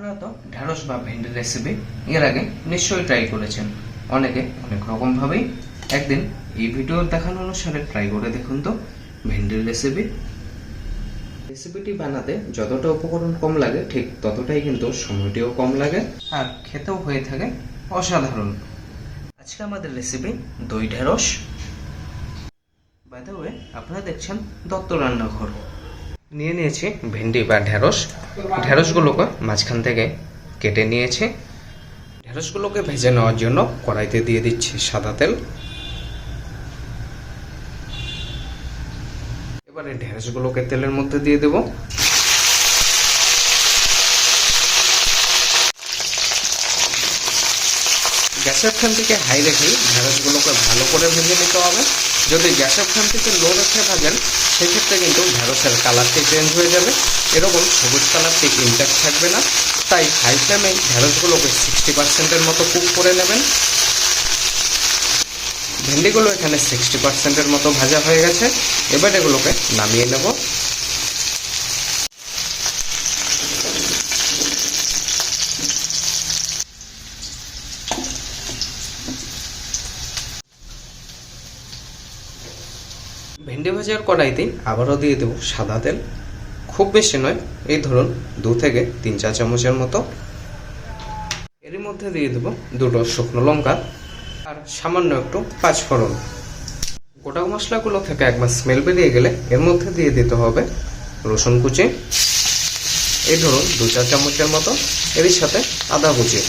আপনারা তো ঢ্যাঁড়স বা ভেন্ডির রেসিপি এর আগে নিশ্চয়ই ট্রাই করেছেন। অনেকে অনেক রকম ভাবেই একদিন এই ভিডিও দেখানো অনুসারে ট্রাই করে দেখুন তো ভেন্ডির রেসিপি রেসিপিটি বানাতে যতটা উপকরণ কম লাগে, ঠিক ততটাই কিন্তু সময়টিও কম লাগে আর খেতেও হয়ে থাকে অসাধারণ। আজকে আমাদের রেসিপি দই ঢেঁড়স। বাই ওয়ে আপনারা দেখছেন দত্ত রান্নাঘর। নিয়ে নিয়েছি, ভেন্ডি বা ঢেঁড়স। ঢেঁড়সগুলোকে মাঝখান থেকে কেটে নিয়েছি। ঢেঁড়সগুলোকে ভেজে নেওয়ার জন্য কড়াইতে দিয়ে দিচ্ছি সাদা তেল। এবারে ঢেঁড়সগুলোকে তেলের মধ্যে দিয়ে দেব। গ্যাসের ফ্যান থেকে হাই রেখেই ঢেঁড়সগুলোকে ভালো করে ভেজে নিতে হবে। যদি গ্যাসের ফ্যান থেকে লো রেখে ভাজেন সেক্ষেত্রে কিন্তু ঢেঁড়সের কালারটি চেঞ্জ হয়ে যাবে। এরকম সবুজ কালারটি ইনট্যাক্ট থাকবে না। তাই হাই ফ্লেমে ঢেঁড়সগুলোকে সিক্সটি পার্সেন্টের মতো কুক করে নেবেন। ভেন্ডিগুলো এখানে সিক্সটি পার্সেন্টের মতো ভাজা হয়ে গেছে। এবার এগুলোকে নামিয়ে নেব। ভেন্ডি ভাজার কড়াইতে আবারও দিয়ে দেবো সাদা তেল। খুব বেশি নয়, এই ধরুন দু থেকে তিন চা চামচের মতো। এরই মধ্যে দিয়ে দেবো দুটো শুকনো লঙ্কা আর সামান্য একটু পাঁচফোড়ন। গোটা মশলাগুলো থেকে একবার স্মেল বেরিয়ে গেলে এর মধ্যে দিয়ে দিতে হবে রসুন কুচি। এই ধরুন দু চা চামচের মতো এর সাথে আদা কুচি।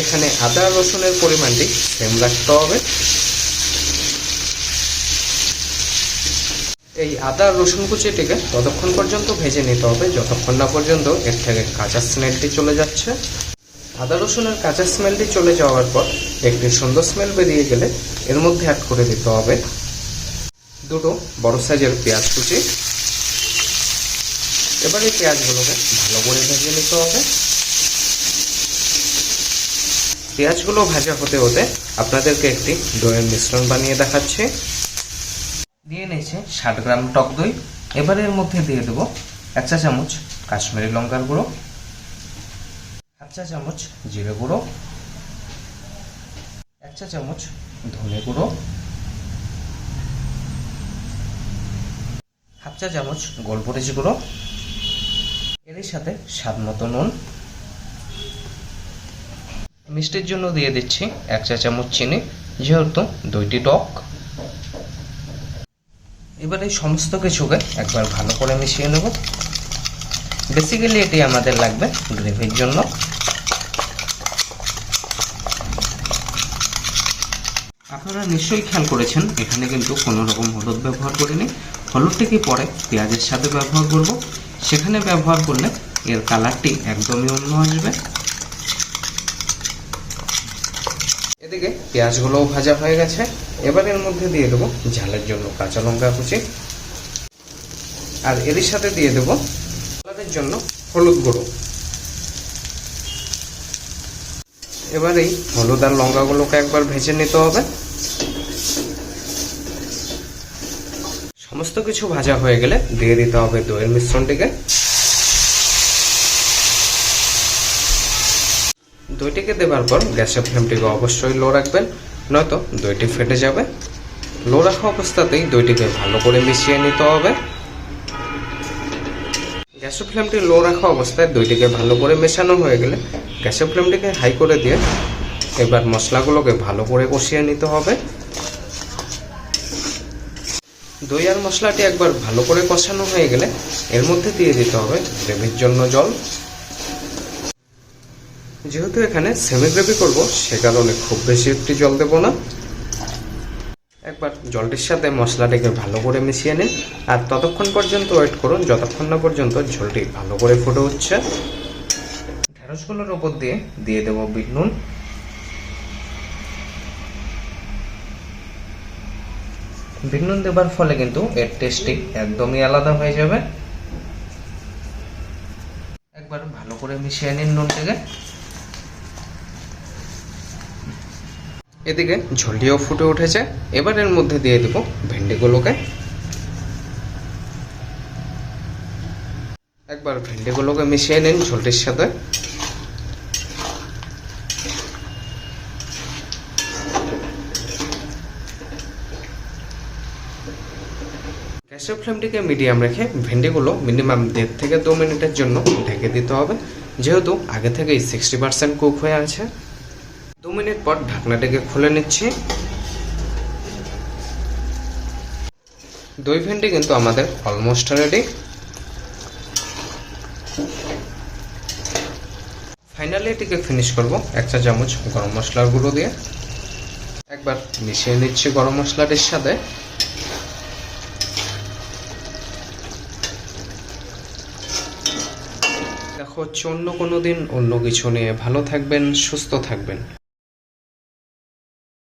এখানে আদা রসুনের পরিমাণটি সেম রাখতে হবে। এই আদা, রসুন কুচিটিকে ততক্ষণ পর্যন্ত ভেজে নিতে হবে। যতক্ষণ না পর্যন্ত এর থেকে কাঁচা স্মেলটি চলে যাচ্ছে। আদা, রসুনের কাঁচা স্মেলটি চলে যাওয়ার পর একটি সুন্দর স্মেল বেরিয়ে গেলে এর মধ্যে অ্যাড করে দিতে হবে দুটো বড় সাইজের পেঁয়াজ কুচি। এবার পেঁয়াজগুলোকে ভালো করে ভেজে নিতে হবে। পেঁয়াজগুলো ভাজা হতে হতে আপনাদেরকে একটি দইয়ের মিশ্রণ বানিয়ে দেখাচ্ছি। নিয়েছে ষাট গ্রাম টক দই। এবার এর মধ্যে দিয়ে দেবো এক চা চামচ কাশ্মীরি লঙ্কার গুঁড়ো এক চা চামচ জিরে গুঁড়ো, এক চা চামচ ধনে গুঁড়ো, হাফ চা চামচ গোলমরিচ গুঁড়ো, এরই সাথে স্বাদ মতো নুন। মিষ্টির জন্য দিয়ে দিচ্ছি এক চা চামচ চিনি, যেহেতু দুইটি টক। এবার এই সমস্ত কিছুকে একবার ভালো করে মিশিয়ে নেব। বেসিক্যালি এটি আমাদের লাগবে গ্রেভির জন্য। আপনারা নিশ্চয়ই খেয়াল করেছেন, এখানে কিন্তু কোনো রকম হলুদ ব্যবহার করিনি। হলুদটিকে পরে? পেঁয়াজের সাথে ব্যবহার করব। সেখানে ব্যবহার করলে এর কালারটি একদমই অন্য আসবে। এদিকে পেঁয়াজগুলোও ভাজা হয়ে গেছে। এবার এর মধ্যে দিয়ে দেবো ঝালের জন্য কাঁচা লঙ্কা কুচি। আর এরই সাথে দিয়ে দেবো কালারের জন্য হলুদ গুঁড়ো। এবার এই হলুদ আর লঙ্কাগুলোকে একবার ভেজে নিতে হবে। সমস্ত কিছু ভাজা হয়ে গেলে দিয়ে দিতে হবে দইয়ের মিশ্রণটিকে। দইটিকে দেবার পর গ্যাসের ফ্লেমটিকে অবশ্যই লো রাখবেন, নয়তো দইটি ফেটে যাবে। লো রাখা অবস্থাতেই দইটিকে ভালো করে মিশিয়ে নিতে হবে। গ্যাসের ফ্লেমটি লো রাখা অবস্থায় দইটিকে ভালো করে মেশানো হয়ে গেলে গ্যাসের ফ্লেমটিকে হাই করে দিয়ে এবার মশলাগুলোকে ভালো করে কষিয়ে নিতে হবে। দই আর মশলাটি একবার ভালো করে কষানো হয়ে গেলে এর মধ্যে দিয়ে দিতে হবে গ্রেভির জন্য জল। যেহেতু এখানে সেমি গ্রেভি করব, সে কারণে খুব বেশি একটি জল দেবো না। একবার জলটির সাথে মশলাটাকে ভালো করে মিশিয়ে নিন। আর ততক্ষণ পর্যন্ত ওয়েট করুন, যতক্ষণ না পর্যন্ত ঝোলটি ভালো করে ফুটে উঠছে। ঢেঁড়সগুলোর ওপর দিয়ে দিয়ে দেবো বিট নুন। বিট নুন দেবার ফলে কিন্তু এর টেস্টটি একদমই আলাদা হয়ে যাবে। একবার ভালো করে মিশিয়ে নিন নুনটাকে। এদিকে ঝোলটিও ফুটে উঠেছে। এবার এর মধ্যে দিয়ে দেবো ভেন্ডিগুলোকে। একবার ভেন্ডিগুলোকে মিশিয়ে নিন ঝোলটির সাথে। গ্যাসের ফ্লেমটিকে মিডিয়াম রেখে ভেন্ডিগুলো মিনিমাম দেড় থেকে দু মিনিটের জন্য ঢেকে দিতে হবে। যেহেতু আগে থেকেই সিক্সটি পার্সেন্ট কুক হয়ে আছে। দু মিনিট পর ঢাকনাটাকে খুলে নিচ্ছি। দই ভেন্ডি কিন্তু আমাদের অলমোস্ট রেডি ফাইনালি এটিকে ফিনিশ করব এক চা চামচ গরম মশলার গুঁড়ো দিয়ে। একবার মিশিয়ে নিচ্ছি গরম মশলাটির সাথে। দেখো হচ্ছে অন্য কোনো দিন অন্য কিছু নিয়ে ভালো থাকবেন, সুস্থ থাকবেন।